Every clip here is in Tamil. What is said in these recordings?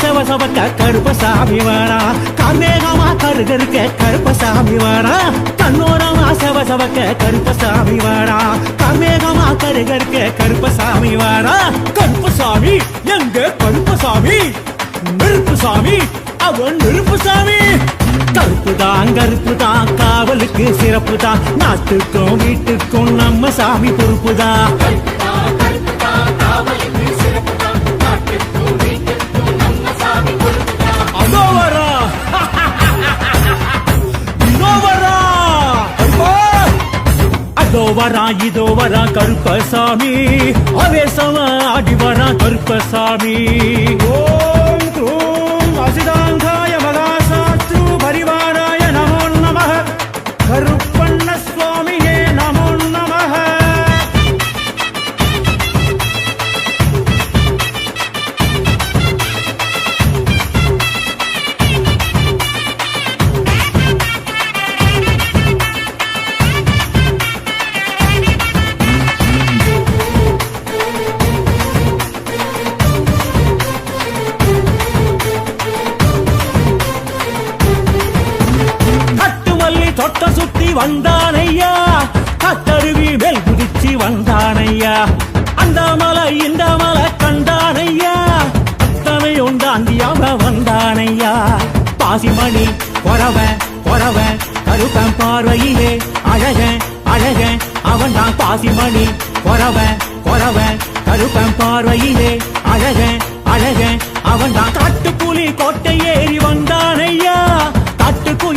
சவசவக்க கருப்பசாமி வரா காமேகமா கருகருக்க கருப்பசாமி வரா கண்ணோரமா சவசவக்க கருப்பசாமி வரா காமேகமா கருகருக்க கருப்பசாமி வரா கருப்பசாமி எங்க கருப்பசாமி? நெருப்பு சாமி அவன் நெருப்பு சாமி கருப்பு தான் கருப்பு தான் காவலுக்கு சிறப்பு தான் நாட்டுக்கும் வீட்டுக்கும் நம்ம சாமி பொறுப்பு தான் இதோ வரா இதோ வரா கருப்பசாமி. அவேசமா ஆடி வரா கருப்பசாமி. ஓம் க்ரூம் அசிதாந்தா. வந்தானையா? கட்டருவி மேல் குதிச்சு வந்தானையா? அந்த மலை இந்த மலை கண்டானையா? அத்தனை உண்டாந்தியாம வந்தானையா? பாசிமணி பொறவ பொறவ கருப்பன் பார்வையிலே அழக அழக அவன் தான் பாசிமணி. பொறவ பொறவ கருப்பன் பார்வையிலே அழக அழக அவன் தான் காட்டுப்புலி கோட்டை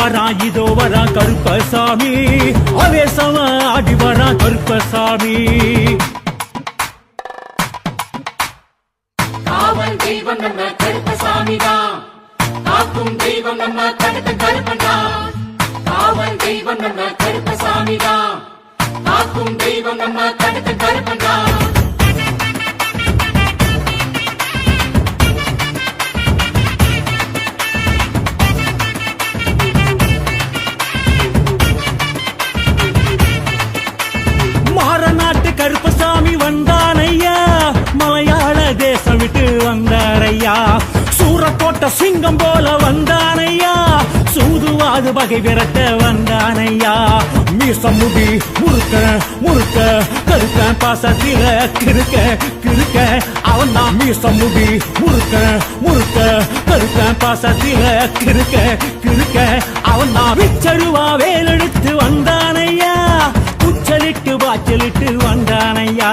வரா இதோ வரா கருப்பசாமி. அவேசமா அடி வரா கருப்பசாமி. காவல் தெய்வம் நம்ம கருப்பசாமி தான். காக்கும் தெய்வம் நம்ம கருத்த கருப்பன் தான். காவல் தெய்வம் நம்ம கருப்பசாமி தான். காக்கும் தெய்வம் நம்ம கருத்த கருப்பன் சிங்கம் போல வந்தானையா? சூதுவாது பகை விரட்ட வந்தானையா? மீசம் முடி முறுக்க முறுக்க கருக்க பாசத்தில கிருக்க கிருக்க அவன் தான் மீசம் முடி முறுக்க முறுக்க கருக்க பாசத்தில கிருக்க கிருக்க அவன் தான் விச்சருவா வேலெடுத்து வந்தானையா? உச்சலிட்டு வாச்சலிட்டு வந்தானையா?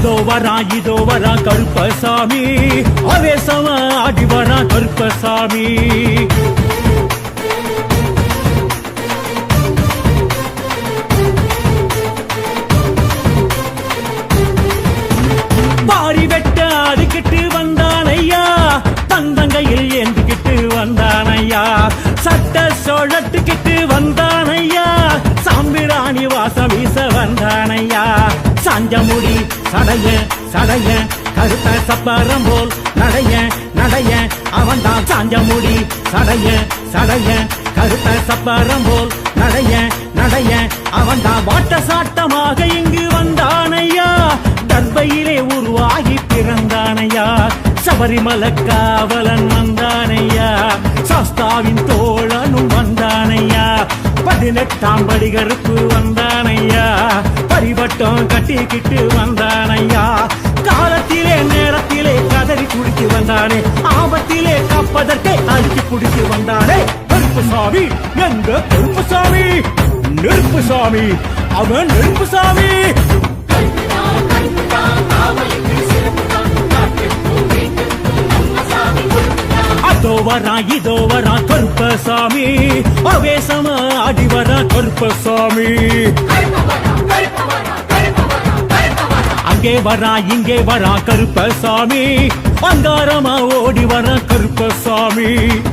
அதோ வரா இதோ வரா கருப்பசாமி. அவேசமா ஆடி வரா கருப்பசாமி. பாரி வெட்ட அதுக்கிட்டு வந்தானையா தந்தங்கையில் ஏந்துக்கிட்டு வந்தானையா சட்ட சோழத்துக்கிட்டு வந்தானையா சாம்பிராணி வாசம் வீச வந்தானையா சாஞ்சமுடி சடைய சடைய கருத்த சப்பரம் போல் நடைய நடைய அவன் தான் சாஞ்ச முடி சடைய சடைய கருத்த சப்பரம் போல் நடைய நடைய அவன் தான் வாட்ட சாட்டமாக இங்கு வந்தானையா? தர்பையிலே உருவாகி பிறந்தானையா? சபரிமல காவலன் வந்தானையா? சாஸ்தாவின் தோழனும் வந்தானையா? பதினெட்டாம் படிகருப்பு வந்த பட்டம் கட்டிக்கிட்டு வந்தானையா? காலத்திலே நேரத்திலே கதறி குடித்து வந்தானே. ஆபத்திலே காப்பதற்கே அழுத்தி குடித்து வந்தானே. கருப்பு சாமி எங்க கருப்பு சாமி? நெருப்பு சாமி அவன் நெருப்பு சாமி. அதோ வரா இதோ வரா கருப்பசாமி. அவேசமா அடி வரா கருப்பசாமி. அங்கே வரா இங்கே வரா கருப்பசாமி. அங்காரமா ஓடி வரா கருப்பசாமி.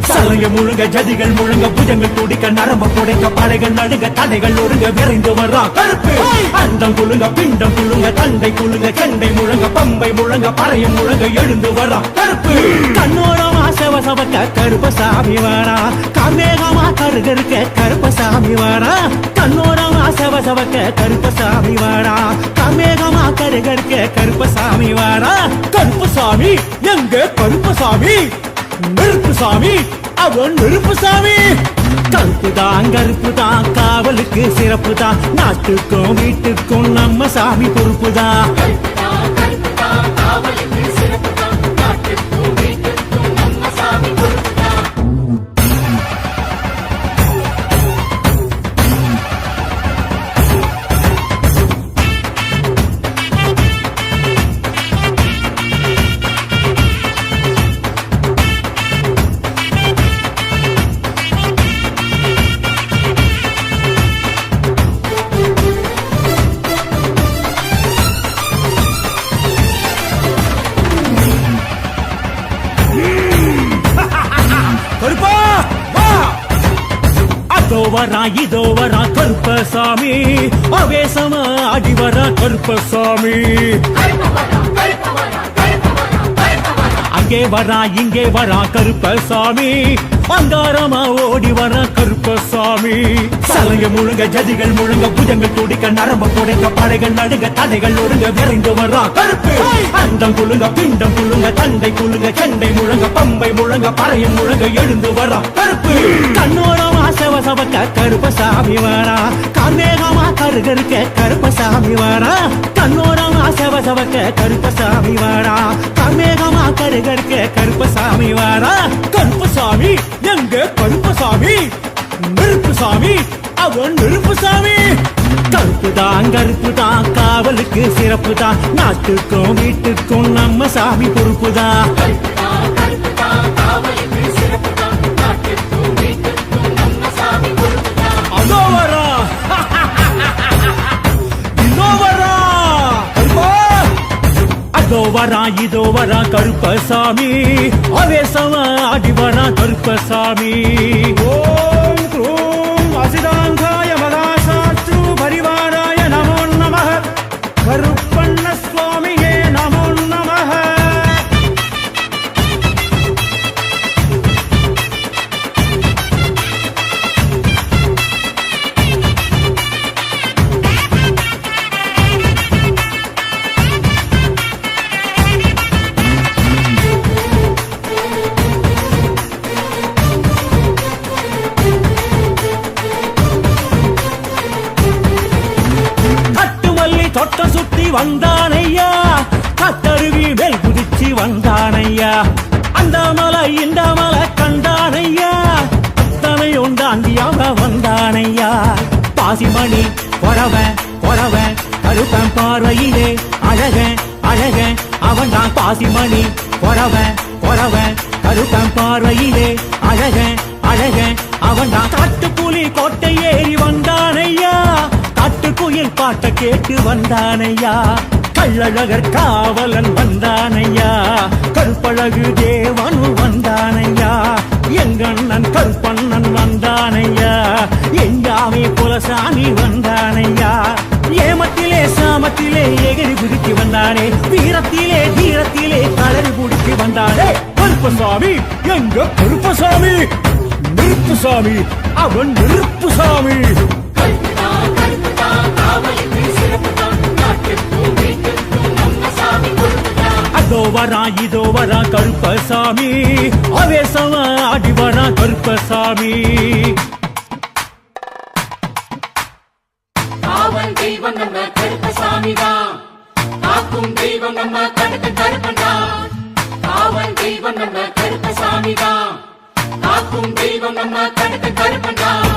சலங்க முழுங்க ஜதிகள் முழுங்க புஜங்கள் துடிக்க நரம்ப குடைக்க படைகள் நடுங்க தலைகள் ஒருங்க விரைந்து வரா கருப்பு. அந்தம் குழுங்க பிண்டம் குழுங்க தண்டை குழுங்க செண்டை முழங்க பம்பை முழங்க பறையும் முழங்க எழுந்து வரா கருப்பு. கண்ணோரமா சவசவக்க கருப்பசாமி வரா. கமேகமா கருகருக்க கருப்பசாமி வரா. கண்ணோரமா சவசவக்க கருப்பசாமி வரா. காமேகமா கருகருக்க கருப்பசாமி வாரா. கருப்பசாமி எங்க கருப்பசாமி? நெருப்பு சாமி அவன் நெருப்பு சாமி கருப்பு தான் கருப்பு தான் காவலுக்கு சிறப்பு தான் நாட்டுக்கும் வீட்டுக்கும் நம்ம சாமி பொறுப்பு தான் கருப்பசாமி. அவேசமா அடி வரா கருப்பசாமி. அங்கே வரா இங்கே வரா கருப்பசாமி. அங்காரமா ஓடி வர கருப்பசாமி. சலங்க முழுங்க ஜதிகள் முழுங்க புஜங்கள் துடிக்க நரம்ப புடைக்க படைகள் நடுங்க தடைகள் ஒழுங்க விரைந்து வரா கருப்பு. அந்தம் குழுங்க பிண்டம் குழுங்க தண்டை குழுங்க சண்டை முழங்க பம்பை முழங்க பறையும் முழங்க எழுந்து வரா கருப்பு. கண்ணோரமா சவசவக்க கருப்பசாமி வரா. கண்ணேகமா கருகருக்க கருப்பசாமி வரா. கண்ணோரமா சவசவக்க கருப்பசாமி வரா. கண்ணேகமா கருகருக்க கருப்பசாமி வரா. வாரா சாமி எங்க கருப்பு சாமி? நெருப்பு சாமி அவன் நெருப்பு சாமி. கருப்பு தான் கருப்பு தான் காவலுக்கு சிறப்பு தான் நாட்டுக்கும் வீட்டுக்கும் நம்ம சாமி பொறுப்பு தான் அதோ வரா இதோ வரா கருப்பசாமி. அவேசமா அடி வரா கருப்பசாமி. ஓ வந்தானையா? கத்தருவி மேல் குதிச்சு வந்தானையா? அந்த மலை இந்த மலை கண்டானையா? அத்தனை உண்டாண்டியாக வந்தானையா? பாசிமணி கொரவ கொரவ கருப்பன் பார்வையிலே அழக அழக அவன் தான் பாசிமணி. கொரவ கொரவ கருப்பன் பார்வையிலே அழக அழக அவன் தான் காட்டுப்புலி கோட்டை ஏறி வந்தானையா? காட்டுக்குயில் பாட்ட கேட்டு வந்தானையா. கள்ளழகர் காவலன் வந்தானையா. கருப்பழகு தேவனு வந்தானையா. எங்கண்ணன் கருப்பண்ணன் வந்தானையா. எங்காமே புலசாமி வந்தானையா. ஏமத்திலே சாமத்திலே எகிரி குதிக்கு வந்தானே. வீரத்திலே தீரத்திலே களறி குடிக்கு வந்தானே. கருப்பசாமி எங்க கருப்பசாமி? நெருப்புசாமி அவன் நெருப்புசாமி சாமி அதோ வரா இதோ வரா கருப்பசாமி. அவேசமா ஆடி வரா கருப்பசாமி. காவல் தெய்வம் நம்ம கருப்பசாமி தான். காக்கும் தெய்வம் நம்ம கடுத்த கருப்பன் தான். காவல் தெய்வம் நம்ம கருப்பசாமி தான். காக்கும் தெய்வம் நம்ம கடுத்த கருப்பன் தான்.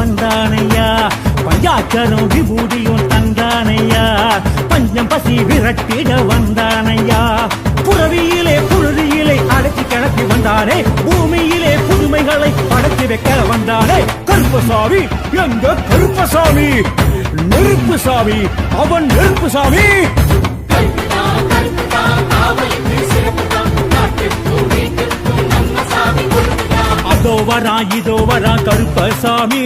பஞ்சாச்சரம் விபூதியும் தந்தானையா? பஞ்சம் பசி விரட்டிட வந்தானையா? புறவியிலே புழுதியிலே அடைச்சி கிளப்பி வந்தானே? பூமியிலே புதுமைகளை படைத்து வைக்க வந்தானே? கருப்பசாமி எங்க கருப்பசாமி? நெருப்புசாமி அவன் நெருப்புசாமி. கருப்புதான் வரா இதோ வரா கருப்பசாமி.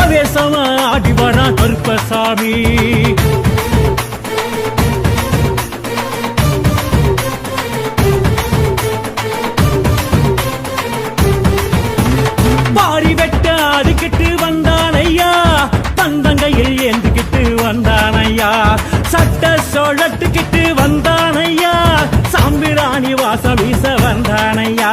அவேசமா ஆடி வரா கருப்பசாமி. பாரி வெட்ட அதுக்கிட்டு வந்தானையா. தந்தங்கையில் ஏந்துக்கிட்டு வந்தானையா. சட்ட சொழட்டுக்கிட்டு வந்தானையா. சாம்பிராணி வாசம் வீச வந்தானையா.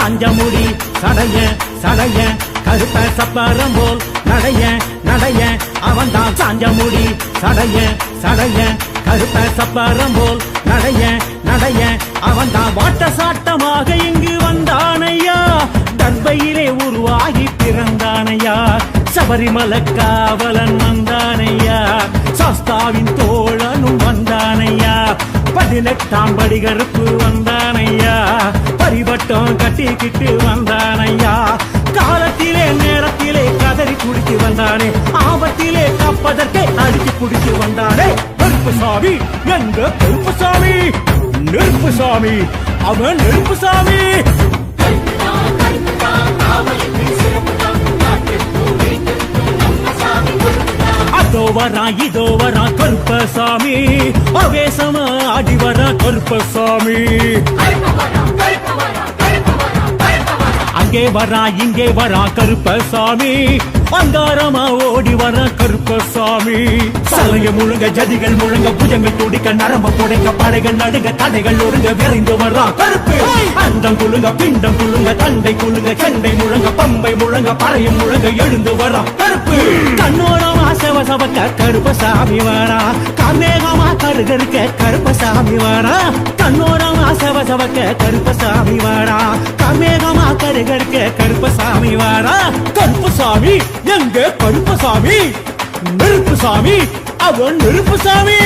சாஞ்சமுடி சடைய சடைய கருப்ப சப்பரம் போல் நடைய நடைய அவன் தான் சாஞ்சமுடி சடைய சடைய கருப்ப சப்பரம் போல் நடைய நடைய அவன் தான் வாட்ட சாட்டமாக இங்கு வந்தானையா? தர்பையிலே உருவாகி பிறந்தானையா? சபரிமல காவலன் வந்தானையா? சாஸ்தாவின் தோழனும் வந்தானையா? பதினெட்டாம் படி கருப்பு வந்தானையா? பரிவட்டம் கட்டிக்கிட்டு வந்தானையா? காலத்திலே நேரத்திலே கதறி குடித்து வந்தானே. ஆபத்திலே காப்பதற்கே அடித்து குடித்து வந்தானே. கருப்பு சாமி எங்க கருப்பு சாமி? நெருப்பு சாமி அவன் நெருப்பு சாமி. அதோ வரா இதோ வரா கருப்பசாமி. அவேசமா ஆடி வரா கருப்பசாமி. அங்கே வரா இங்கே வரா கருப்பசாமி. அங்காரமா ஓடி வர கருப்பசாமி. சலங்க முழுங்க ஜதிகள் முழுங்க புஜங்கள் துடிக்க நரம்ப புடைக்க படைகள் நடுங்க தடைகள் ஒழுங்க விரைந்து வரா கருப்பு. அந்தம் குழுங்க பிண்டம் குழுங்க தண்டை குழுங்க சண்டை முழங்க பம்பை முழங்க பறையும் முழங்க எழுந்து வரா கருப்பு. கண்ணோரமா சவசவக்க கருப்பசாமி வரா கமேகமா கருகருக்க கருப்பசாமி வரா கண்ணோரமா சவசவக்க கருப்பசாமி வரா கமேகமா கருகருக்க கருப்பசாமி வரா கருப்பசாமி எங்க கருப்பு சாமி நெருப்பு சாமி அவன் நெருப்பு சாமி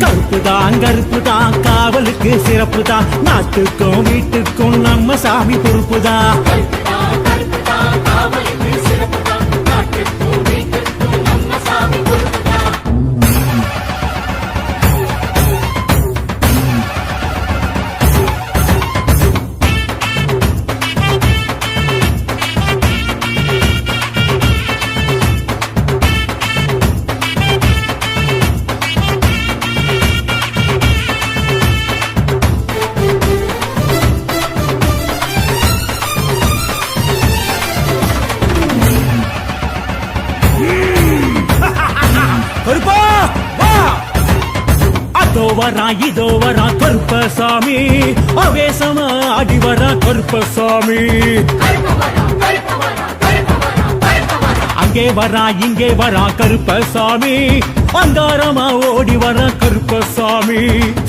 கருப்பு தான் கருப்பு தான் காவலுக்கு சிறப்பு தான் நாட்டுக்கும் வீட்டுக்கும் நம்ம சாமி பொறுப்பு தான் வரா இதோ வரா கருப்பசாமி. அவேசமா ஆடி வரா கருப்பசாமி. கருப்பவரா அங்கே வரா இங்கே வரா கருப்பசாமி. அங்காரமா ஓடி வர கருப்பசாமி.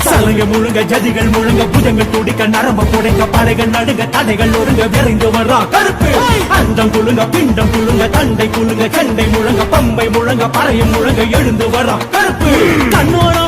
சலங்க முழுங்க ஜதிகள் முழுங்க புஜங்கள் துடிக்க நரம்ப புடைக்க படைகள் நடுங்க தடைகள் ஒழுங்க விரைந்து வரா கருப்பு. அந்தம் குழுங்க பிண்டம் குழுங்க தண்டை குழுங்க சண்டை முழங்க பம்பை முழங்க பறையும் முழங்க எழுந்து வரா கருப்பு. கண்ணோரமா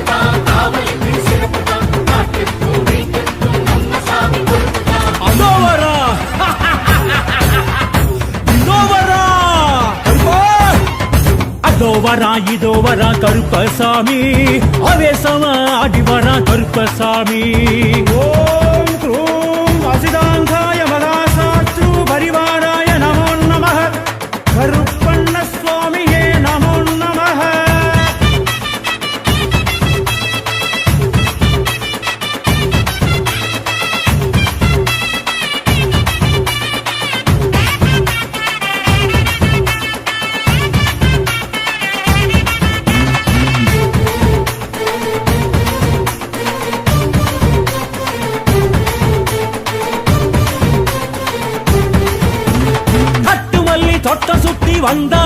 அதோ வரா இதோ வரா கருப்பசாமி. அவேசமா ஆடி வரா கருப்பசாமி. ஓம் அசிதா. Anda